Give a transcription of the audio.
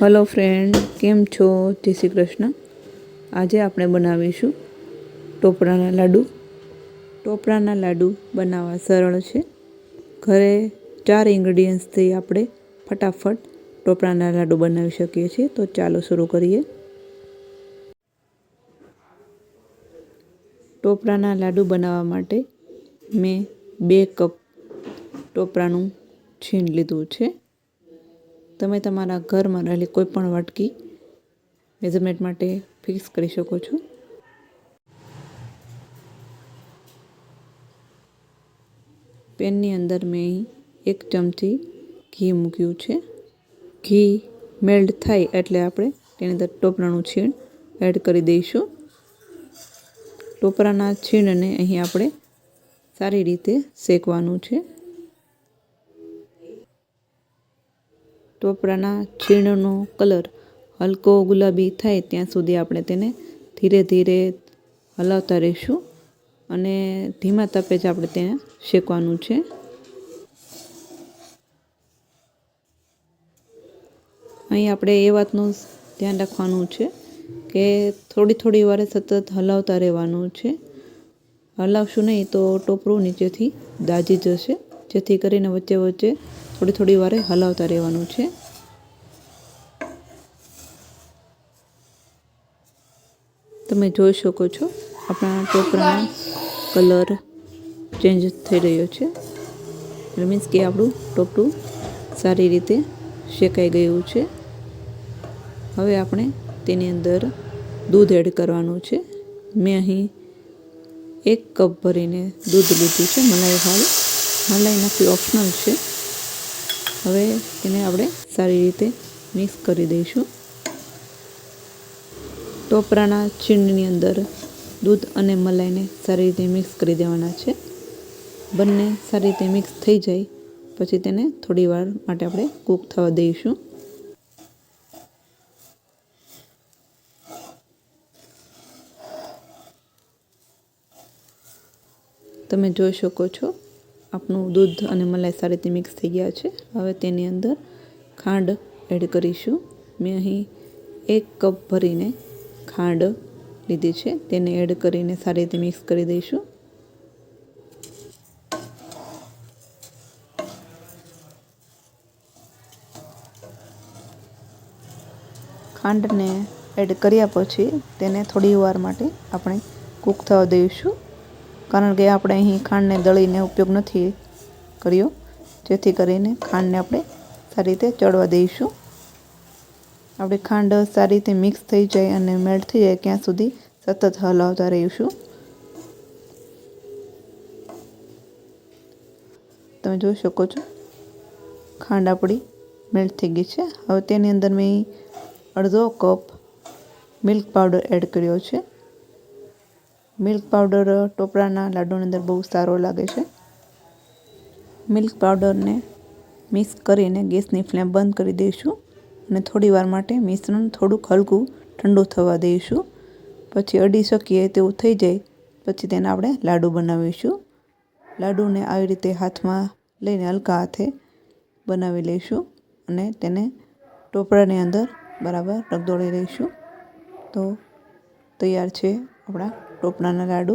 Hello friend કેમ છો? જય શ્રી કૃષ્ણ. આજે આપણે બનાવીશું ટોપરાના લાડુ. ટોપરાના લાડુ બનાવવા સરળ છે. ઘરે ચાર ઇન્ગ્રીડિયન્ટ્સથી આપણે ફટાફટ ટોપરાના લાડુ બનાવી શકીએ છીએ. તો ચાલો શરૂ કરીએ. ટોપરાના લાડુ બનાવવા માટે મેં બે કપ ટોપરાનું છીણ લીધું છે. તમે તમારા ઘરમાં રહેલી કોઈ પણ વાટકી મેઝરમેન્ટ માટે ફિક્સ કરી શકો છો? પેનની અંદર મેં એક ચમચી ઘી મૂક્યું છે. ઘી મેલ્ટ થાય એટલે આપણે તેની અંદર ટોપરાનું છીણ એડ કરી દઈશું. ટોપરાના છીણને અહીં આપણે સારી રીતે શેકવાનું છે. ટોપરાના છીણનો કલર હલકો ગુલાબી થાય ત્યાં સુધી આપણે તેને ધીરે ધીરે હલાવતા રહીશું અને ધીમા તપે જ આપણે તેને શેકવાનું છે. અહીં આપણે એ વાતનું ધ્યાન રાખવાનું છે કે થોડી થોડી વારે સતત હલાવતા રહેવાનું છે. હલાવશું નહીં તો ટોપરું નીચેથી દાજી જશે, જેથી કરીને વચ્ચે વચ્ચે થોડી થોડી વારે હલાવતા રહેવાનું છે. તમે જોઈ શકો છો, આપણા ટોપરાનો કલર ચેન્જ થઈ રહ્યો છે. એટલે મીન્સ કે આપણું ટોપરું સારી રીતે શેકાઈ ગયું છે. હવે આપણે તેની અંદર દૂધ એડ કરવાનું છે. મેં અહીં એક કપ ભરીને દૂધ લીધું છે. મલાઈ હાલ, મલાઈ નાખવી ઓપ્શનલ છે. હવે તેને આપણે સારી રીતે મિક્સ કરી દઈશું. ટોપરાના છીણની અંદર દૂધ અને મલાઈને સારી રીતે મિક્સ કરી દેવાના છે. બંને સારી રીતે મિક્સ થઈ જાય, પછી તેને થોડી વાર માટે આપણે કૂક થવા દઈશું. તમે જોઈ શકો છો આપણું દૂધ અને મલાઈ સારી રીતે મિક્સ થઈ ગયા છે. હવે તેની અંદર ખાંડ એડ કરીશું. મેં અહીં એક કપ ભરીને ખાંડ લીધી છે. તેને એડ કરીને સારી રીતે મિક્સ કરી દઈશું. ખાંડને એડ કર્યા પછી તેને થોડી વાર માટે આપણે કૂક થવા દઈશું. કારણ કે આપણે અહીં ખાંડને દળીને ઉપયોગ નથી કર્યો. જેથી કરીને ખાંડને આપણે સારી રીતે ચડવા દઈશું. આપણે ખાંડ સારી રીતે મિક્સ થઈ જાય અને મેલ્ટ થઈ જાય ત્યાં સુધી સતત હલાવતા રહીશું. તમે જોઈ શકો છો, ખાંડ આપણી મેલ્ટ થઈ ગઈ છે. હવે તેની અંદર મેં અડધો કપ મિલ્ક પાવડર એડ કર્યો છે. મિલ્ક પાવડર, ટોપરાના લાડુની અંદર બહુ સારો લાગે છે. મિલ્ક પાવડરને મિક્સ કરીને ગેસની ફ્લેમ બંધ કરી દઈશું અને થોડી વાર માટે મિશ્રણ થોડુંક હલકું ઠંડુ થવા દઈશું. પછી અડી શકીએ તેવું થઈ જાય, પછી તેને આપણે લાડુ બનાવીશું. લાડુને આવી રીતે હાથમાં લઈને હલકા હાથે બનાવી લઈશું અને તેને ટોપરાની અંદર બરાબર રગદોળી લઈશું. તો તૈયાર છે આપણા ટોપરાના લાડુ